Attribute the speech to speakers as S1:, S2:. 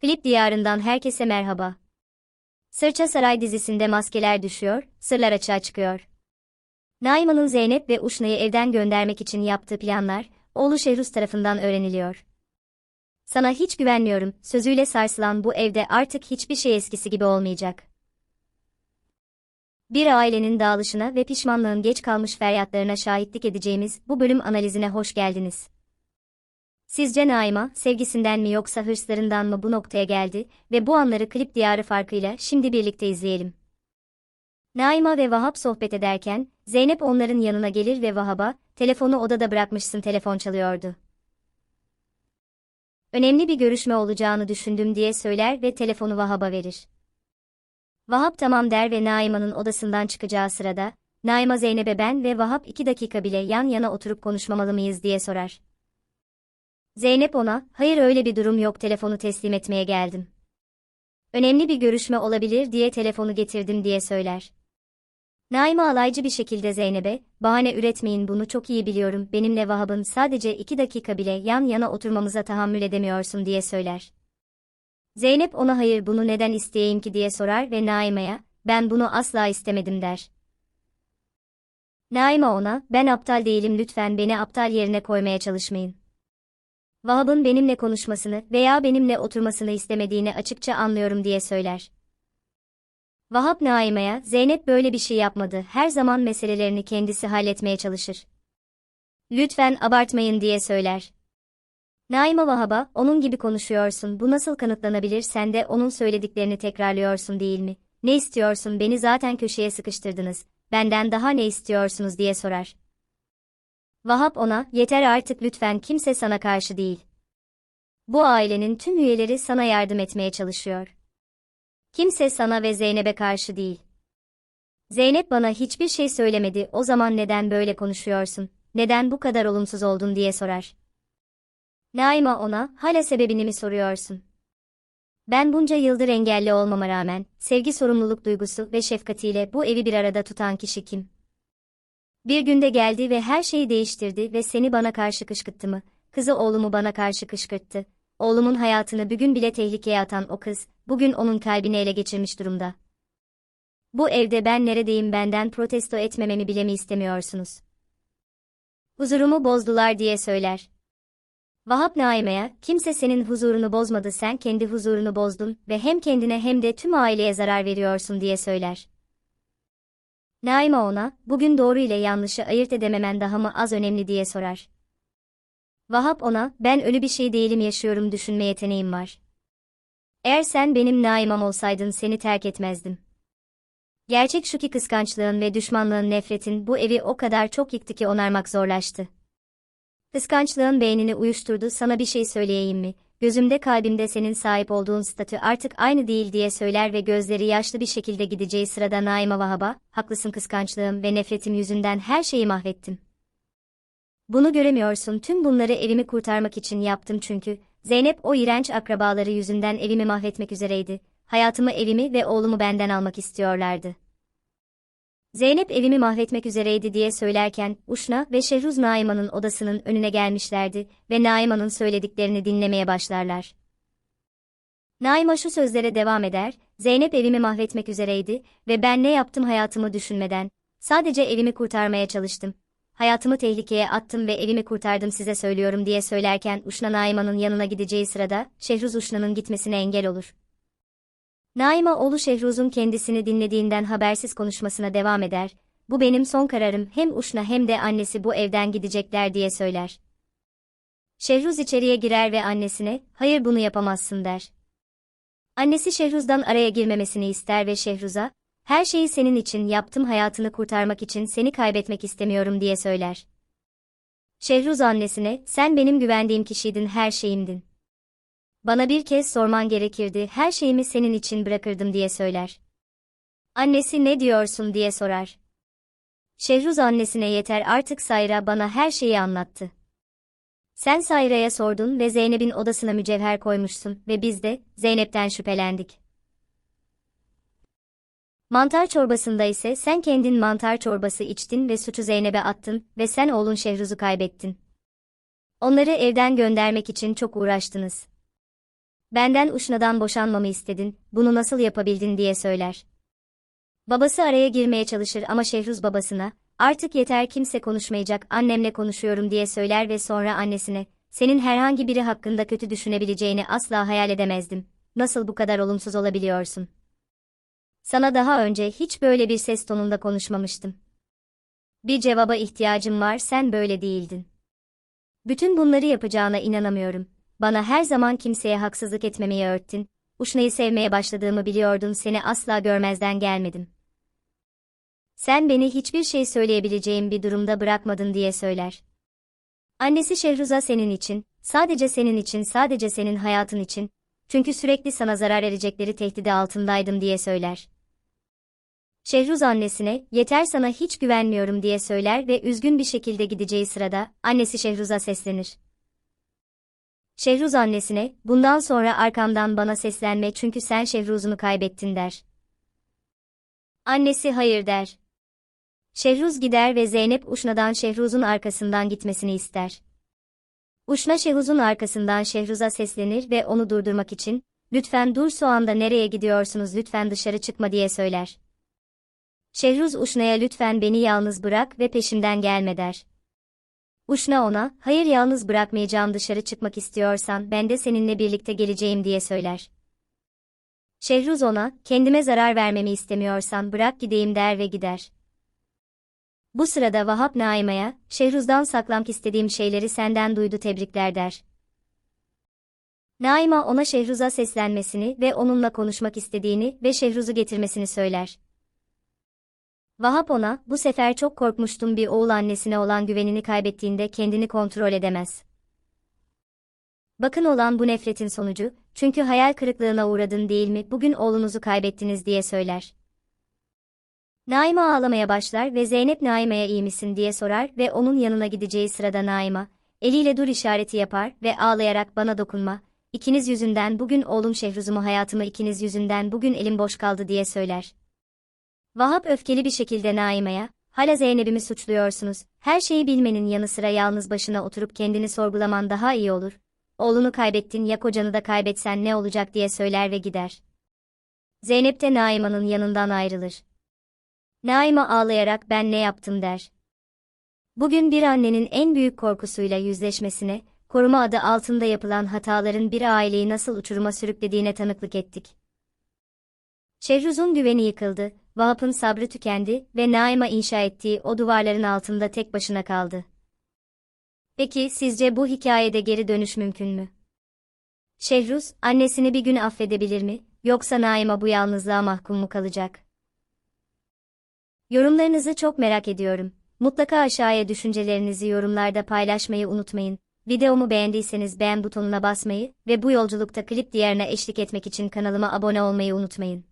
S1: Klip diyarından herkese merhaba. Sırça Saray dizisinde maskeler düşüyor, sırlar açığa çıkıyor. Naiman'ın Zeynep ve Uşna'yı evden göndermek için yaptığı planlar, oğlu Şehruz tarafından öğreniliyor. Sana hiç güvenmiyorum, sözüyle sarsılan bu evde artık hiçbir şey eskisi gibi olmayacak. Bir ailenin dağılışına ve pişmanlığın geç kalmış feryatlarına şahitlik edeceğimiz bu bölüm analizine hoş geldiniz. Sizce Naima, sevgisinden mi yoksa hırslarından mı bu noktaya geldi ve bu anları klip diyarı farkıyla şimdi birlikte izleyelim. Naima ve Vahap sohbet ederken, Zeynep onların yanına gelir ve Vahap'a, telefonu odada bırakmışsın telefon çalıyordu. Önemli bir görüşme olacağını düşündüm diye söyler ve telefonu Vahap'a verir. Vahap tamam der ve Naima'nın odasından çıkacağı sırada, Naima Zeynep'e ben ve Vahap iki dakika bile yan yana oturup konuşmamalı mıyız diye sorar. Zeynep ona, hayır öyle bir durum yok telefonu teslim etmeye geldim. Önemli bir görüşme olabilir diye telefonu getirdim diye söyler. Naima alaycı bir şekilde Zeynep'e, bahane üretmeyin bunu çok iyi biliyorum benimle Vahab'ın sadece iki dakika bile yan yana oturmamıza tahammül edemiyorsun diye söyler. Zeynep ona hayır bunu neden isteyeyim ki diye sorar ve Naima'ya, ben bunu asla istemedim der. Naima ona, ben aptal değilim lütfen beni aptal yerine koymaya çalışmayın. Vahab'ın benimle konuşmasını veya benimle oturmasını istemediğini açıkça anlıyorum diye söyler. Vahap Naima'ya, Zeynep böyle bir şey yapmadı, her zaman meselelerini kendisi halletmeye çalışır. Lütfen abartmayın diye söyler. Naima Vahab'a, onun gibi konuşuyorsun, bu nasıl kanıtlanabilir sen de onun söylediklerini tekrarlıyorsun değil mi? Ne istiyorsun beni zaten köşeye sıkıştırdınız, benden daha ne istiyorsunuz diye sorar. Vahap ona, yeter artık lütfen kimse sana karşı değil. Bu ailenin tüm üyeleri sana yardım etmeye çalışıyor. Kimse sana ve Zeynep'e karşı değil. Zeynep bana hiçbir şey söylemedi, o zaman neden böyle konuşuyorsun, neden bu kadar olumsuz oldun diye sorar. Naima ona, hala sebebini mi soruyorsun? Ben bunca yıldır engelli olmama rağmen, sevgi sorumluluk duygusu ve şefkatiyle bu evi bir arada tutan kişi kim? Bir günde geldi ve her şeyi değiştirdi ve seni bana karşı kışkırttı mı? Kızı oğlumu bana karşı kışkırttı. Oğlumun hayatını bugün bile tehlikeye atan o kız, bugün onun kalbini ele geçirmiş durumda. Bu evde ben neredeyim benden protesto etmememi bile mi istemiyorsunuz? Huzurumu bozdular diye söyler. Vahap Naime'ye, kimse senin huzurunu bozmadı sen kendi huzurunu bozdun ve hem kendine hem de tüm aileye zarar veriyorsun diye söyler. Naima ona, bugün doğru ile yanlışı ayırt edememen daha mı az önemli diye sorar. Vahap ona, ben ölü bir şey değilim yaşıyorum düşünme yeteneğim var. Eğer sen benim Naimam olsaydın seni terk etmezdim. Gerçek şu ki kıskançlığın ve düşmanlığın nefretin bu evi o kadar çok yıktı ki onarmak zorlaştı. Kıskançlığın beynini uyuşturdu sana bir şey söyleyeyim mi? Gözümde kalbimde senin sahip olduğun statü artık aynı değil diye söyler ve gözleri yaşlı bir şekilde gideceği sırada Naima Vahaba, haklısın kıskançlığım ve nefretim yüzünden her şeyi mahvettim. Bunu göremiyorsun tüm bunları evimi kurtarmak için yaptım çünkü, Zeynep o iğrenç akrabaları yüzünden evimi mahvetmek üzereydi, hayatımı evimi ve oğlumu benden almak istiyorlardı. Zeynep evimi mahvetmek üzereydi diye söylerken, Uşna ve Şehruz Naima'nın odasının önüne gelmişlerdi ve Naima'nın söylediklerini dinlemeye başlarlar. Naima şu sözlere devam eder, Zeynep evimi mahvetmek üzereydi ve ben ne yaptım hayatımı düşünmeden, sadece evimi kurtarmaya çalıştım. Hayatımı tehlikeye attım ve evimi kurtardım size söylüyorum diye söylerken Uşna Naima'nın yanına gideceği sırada, Şehruz Uşna'nın gitmesine engel olur. Naima oğlu Şehruz'un kendisini dinlediğinden habersiz konuşmasına devam eder, bu benim son kararım hem Uşna hem de annesi bu evden gidecekler diye söyler. Şehruz içeriye girer ve annesine, hayır bunu yapamazsın der. Annesi Şehruz'dan araya girmemesini ister ve Şehruz'a, her şeyi senin için yaptım hayatını kurtarmak için seni kaybetmek istemiyorum diye söyler. Şehruz annesine, sen benim güvendiğim kişiydin her şeyimdin. Bana bir kez sorman gerekirdi, her şeyimi senin için bırakırdım diye söyler. Annesi ne diyorsun diye sorar. Şehruz annesine yeter artık Sayra bana her şeyi anlattı. Sen Sayra'ya sordun ve Zeynep'in odasına mücevher koymuşsun ve biz de Zeynep'ten şüphelendik. Mantar çorbasında ise sen kendin mantar çorbası içtin ve suçu Zeynep'e attın ve sen oğlun Şehruz'u kaybettin. Onları evden göndermek için çok uğraştınız. Benden Uşna'dan boşanmamı istedin, bunu nasıl yapabildin diye söyler. Babası araya girmeye çalışır ama Şehruz babasına, artık yeter kimse konuşmayacak, annemle konuşuyorum diye söyler ve sonra annesine, senin herhangi biri hakkında kötü düşünebileceğini asla hayal edemezdim. Nasıl bu kadar olumsuz olabiliyorsun? Sana daha önce hiç böyle bir ses tonunda konuşmamıştım. Bir cevaba ihtiyacım var, sen böyle değildin. Bütün bunları yapacağına inanamıyorum. Bana her zaman kimseye haksızlık etmemeyi öğrettin. Uşna'yı sevmeye başladığımı biliyordun, seni asla görmezden gelmedim. Sen beni hiçbir şey söyleyebileceğim bir durumda bırakmadın diye söyler. Annesi Şehruza senin için, sadece senin için, sadece senin hayatın için, çünkü sürekli sana zarar verecekleri tehdidi altındaydım diye söyler. Şehruz annesine, yeter sana hiç güvenmiyorum diye söyler ve üzgün bir şekilde gideceği sırada, annesi Şehruz'a seslenir. Şehruz annesine, bundan sonra arkamdan bana seslenme çünkü sen Şehruz'unu kaybettin der. Annesi hayır der. Şehruz gider ve Zeynep Uşna'dan Şehruz'un arkasından gitmesini ister. Uşna Şehruz'un arkasından Şehruz'a seslenir ve onu durdurmak için, lütfen dur soğanda nereye gidiyorsunuz lütfen dışarı çıkma diye söyler. Şehruz Uşna'ya lütfen beni yalnız bırak ve peşimden gelme der. Uşna ona, hayır yalnız bırakmayacağım dışarı çıkmak istiyorsan ben de seninle birlikte geleceğim diye söyler. Şehruz ona, kendime zarar vermemi istemiyorsan bırak gideyim der ve gider. Bu sırada Vahap Naima'ya, Şehruz'dan saklamak istediğim şeyleri senden duydu tebrikler der. Naima ona Şehruz'a seslenmesini ve onunla konuşmak istediğini ve Şehruz'u getirmesini söyler. Vahap ona, bu sefer çok korkmuştum bir oğul annesine olan güvenini kaybettiğinde kendini kontrol edemez. Bakın olan bu nefretin sonucu, çünkü hayal kırıklığına uğradın değil mi, bugün oğlunuzu kaybettiniz diye söyler. Naima ağlamaya başlar ve Zeynep Naima'ya iyi misin diye sorar ve onun yanına gideceği sırada Naima, eliyle dur işareti yapar ve ağlayarak bana dokunma, ikiniz yüzünden bugün oğlum Şehruz'umu hayatımı ikiniz yüzünden bugün elim boş kaldı diye söyler. Vahap öfkeli bir şekilde Naima'ya, hala Zeynep'imi suçluyorsunuz, her şeyi bilmenin yanı sıra yalnız başına oturup kendini sorgulaman daha iyi olur. Oğlunu kaybettin ya kocanı da kaybetsen ne olacak diye söyler ve gider. Zeynep de Naima'nın yanından ayrılır. Naima ağlayarak ben ne yaptım der. Bugün bir annenin en büyük korkusuyla yüzleşmesine, koruma adı altında yapılan hataların bir aileyi nasıl uçuruma sürüklediğine tanıklık ettik. Şehruz'un güveni yıkıldı, Vahap'ın sabrı tükendi ve Naima inşa ettiği o duvarların altında tek başına kaldı. Peki sizce bu hikayede geri dönüş mümkün mü? Şehruz, annesini bir gün affedebilir mi, yoksa Naima bu yalnızlığa mahkum mu kalacak? Yorumlarınızı çok merak ediyorum. Mutlaka aşağıya düşüncelerinizi yorumlarda paylaşmayı unutmayın. Videomu beğendiyseniz beğen butonuna basmayı ve bu yolculukta klip diğerine eşlik etmek için kanalıma abone olmayı unutmayın.